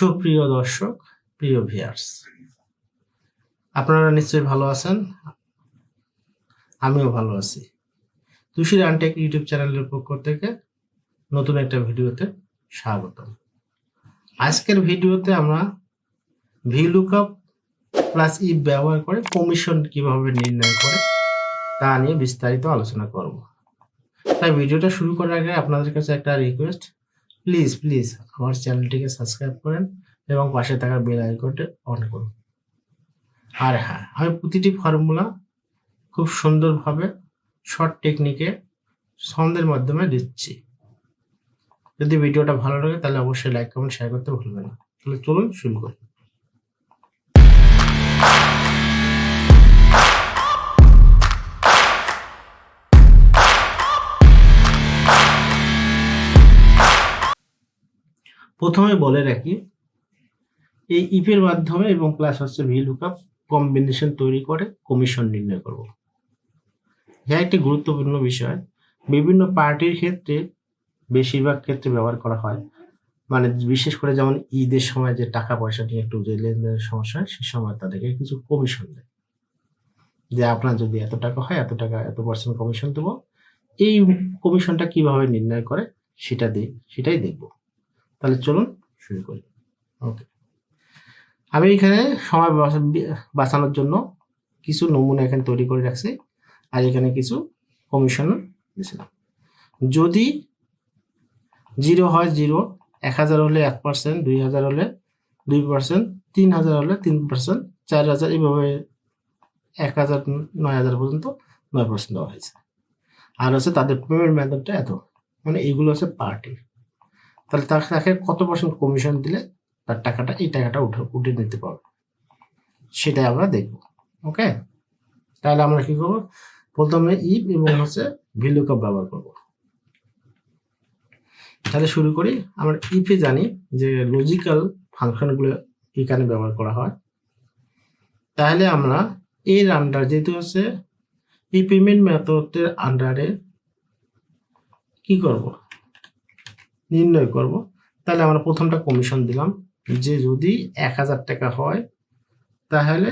সুপ্রিয় দর্শক, প্রিয় ভিয়ার্স আপনারা নিশ্চয়ই ভালো আছেন। আমিও ভালো আছি। তুষির আনটেক ইউটিউব চ্যানেলের পক্ষ থেকে নতুন একটা ভিডিওতে স্বাগতম। আজকের ভিডিওতে আমরা ভি লুকআপ প্লাস ই ব্যবহার করে কমিশন কীভাবে নির্ণয় করে তা নিয়ে বিস্তারিত আলোচনা করব। তাই ভিডিওটা শুরু করার আগে আপনাদের কাছে একটা রিকোয়েস্ট প্লিজ প্লিজ আমার চ্যানেলটিকে সাবস্ক্রাইব করেন এবং পাশে থাকা বেল আইকনটি অন করুন। আর হ্যাঁ আমি প্রতিটি ফর্মুলা খুব সুন্দরভাবে শর্ট টেকনিকে ছন্দের মাধ্যমে দিচ্ছি। যদি ভিডিওটা ভালো লাগে তাহলে অবশ্যই লাইক কমেন্ট শেয়ার করতে ভুলবেন না। তাহলে চলুন শুরু করি। প্রথমে বলে রাখি, এই ইফের মাধ্যমে এবং প্লাস হচ্ছে ভি লুকআপ কম্বিনেশন তৈরি করে কমিশন নির্ণয় করব। যা একটি গুরুত্বপূর্ণ বিষয়, বিভিন্ন পার্টির ক্ষেত্রে বেশিরভাগ ক্ষেত্রে ব্যবহার করা হয়। মানে বিশেষ করে যেমন ঈদের সময় যে টাকা পয়সা নিয়ে একটু যে লেনদেনের সমস্যা হয়, সে সময় তাদেরকে কিছু কমিশন দেয়। যে আপনার যদি এত টাকা হয়, এত টাকা, এত পার্সেন্ট কমিশন দেবো, এই কমিশনটা কীভাবে নির্ণয় করে, সেটা দিই সেটাই দেখব। তাহলে চলুন শুরু করি। ওকে আমি এখানে সময় বাঁচানোর জন্য কিছু নমুনা এখানে তৈরি করে রাখছি। আর এখানে কিছু কমিশন দিয়েছিলাম। যদি জিরো হয় জিরো, এক হাজার হলে এক পার্সেন্ট দুই হাজার হলে দুই পার্সেন্ট তিন হাজার হলে তিন পার্সেন্ট চার হাজার এইভাবে এক হাজার, নয় হাজার পর্যন্ত নয় পার্সেন্ট দেওয়া হয়েছে। আর হচ্ছে তাদের পেমেন্ট মেথডটা এত। মানে এইগুলো হচ্ছে পার্টি তাহলে তার তাকে কত পার্সেন্ট কমিশন দিলে তার টাকাটা, এই টাকাটা উঠে উঠে নিতে পারবে? সেটাই আমরা দেখব ওকে তাহলে আমরা কি করব? প্রথমে ইফ এবং হচ্ছে ভ্যালু কাপ ব্যবহার করব। তাহলে শুরু করি। আমরা ইফে জানি যে লজিক্যাল ফাংশনগুলো এখানে ব্যবহার করা হয়। তাহলে আমরা এর আন্ডার যেহেতু হচ্ছে এই পেমেন্ট মেথডের আন্ডারে কি করব? নির্ণয় করব। তাহলে আমরা প্রথমটা কমিশন দিলাম যে যদি এক হাজার টাকা হয়, তাহলে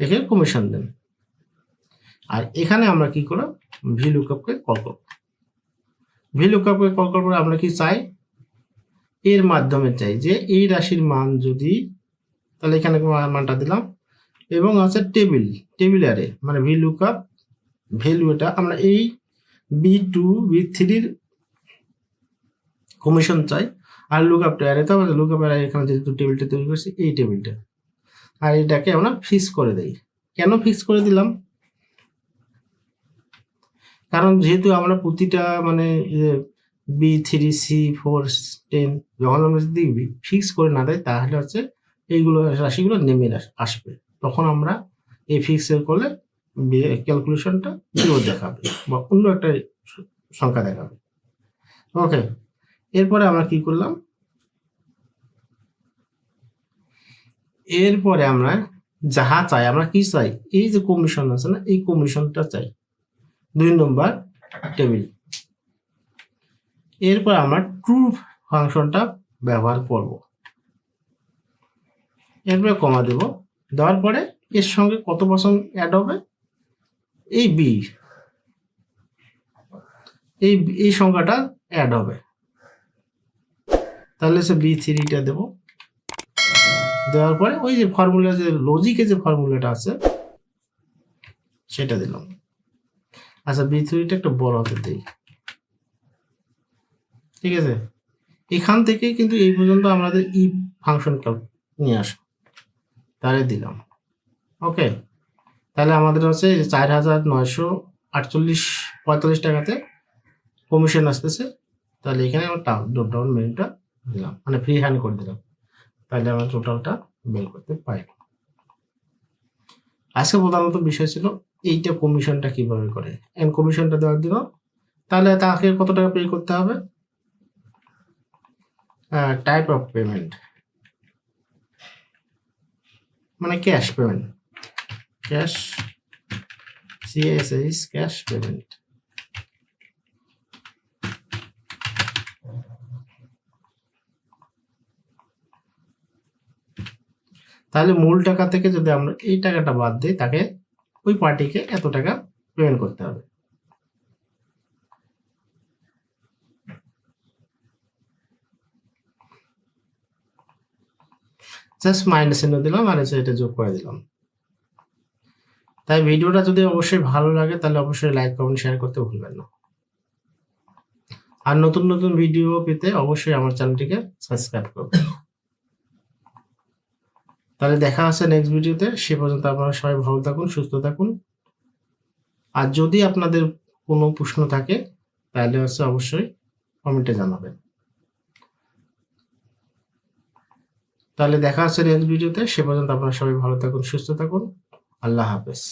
এখানে কমিশন দেন। আর এখানে আমরা কি করলাম? ভি লুকআপকে কল করব। ভি লুকআপকে কল করব আমরা কি চাই? এর মাধ্যমে চাই যে এই রাশির মান যদি, তাহলে এখানে মানটা দিলাম। এবং আছে টেবিল টেবিল আরে মানে ভি লুকআপ ভ্যালু এটা আমরা এই বি টু বি থ্রির কমিশন চাই, আর লুক আপ টু তো আমাদের লুক আপ এখানে যেহেতু টেবিলটা তৈরি করছি, এই টেবিলটা আর এটাকে আমরা ফিক্স করে দেই। কেন ফিক্স করে দিলাম? কারণ যেহেতু আমরা প্রতিটা মানে B three C four ten যখন আমরা যদি ফিক্স করে না দেয় তাহলে হচ্ছে এইগুলো রাশিগুলো নেমে আস- আসবে। তখন আমরা এই ফিক্সের করলে ক্যালকুলেশনটা জিরো দেখাবে বা অন্য একটা সংখ্যা দেখাবে। ওকে এরপরে আমরা কি করলাম? এরপরে আমরা যাহা চাই, আমরা কি চাই? এই যে কমিশন আছে না, এই কমিশনটা চাই। দুই নম্বর টেবিল এরপর আমরা ট্রু ফাংশনটা ব্যবহার করব। এরপরে কমা দেব। দেওয়ার পরে এর সঙ্গে কত পার্সেন্ট অ্যাড হবে? এই বি এই এই সংখ্যাটা অ্যাড হবে। তাহলে সে বি থ্রিটা দেবো। দেওয়ার পরে ওই যে ফর্মুলা যে লজিকে যে ফর্মুলাটা আছে, সেটা দিলাম। আচ্ছা বি থ্রিটা একটু বড় হতে দিই। ঠিক আছে? এখান থেকে কিন্তু এই পর্যন্ত আমাদের ই ফাংশন নিয়ে আসো। তাহলে দিলাম। ওকে তাহলে আমাদের হচ্ছে চার হাজার নয়শো আটচল্লিশ পঁয়তাল্লিশ টাকাতে কমিশন আসতেছে। তাহলে এখানে আমরা ড্রপ ডাউন মেনুটা দিলাম। মানে ফ্রি হ্যান্ড করে দিলাম। তাহলে আমরা টোটালটা বের করতে পারি। আজকে প্রধানত বিষয় ছিল এইটা কমিশনটা কীভাবে করে? এন্ড কমিশনটা দেওয়ার দিল তাহলে তাকে কত টাকা পে করতে হবে? টাইপ অফ পেমেন্ট মানে cash payment cash CSS cash payment তাহলে মূল টাকা থেকে যদি আমরা এই টাকাটা বাদ দিই, তাকে ওই পার্টিকে এত টাকা পেমেন্ট করতে হবে। জাস্ট মাইনাস চিহ্ন দিলাম, আর এসে এটা যোগ করে দিলাম। তাই ভিডিওটা যদি অবশ্যই ভালো লাগে, তাহলে অবশ্যই লাইক কমেন্ট শেয়ার করতে ভুলবেন না। আর নতুন নতুন ভিডিও পেতে অবশ্যই আমার চ্যানেলটিকে সাবস্ক্রাইব করবেন। তাহলে দেখা আছে নেক্সট ভিডিওতে সে পর্যন্ত আপনারা সবাই ভালো থাকুন, সুস্থ থাকুন। আর যদি আপনাদের কোনো প্রশ্ন থাকে, তাহলে হচ্ছে অবশ্যই কমেন্টে জানাবেন। তাহলে দেখা আছে নেক্সট ভিডিওতে সে পর্যন্ত আপনারা সবাই ভালো থাকুন, সুস্থ থাকুন। আল্লাহ হাফেজ।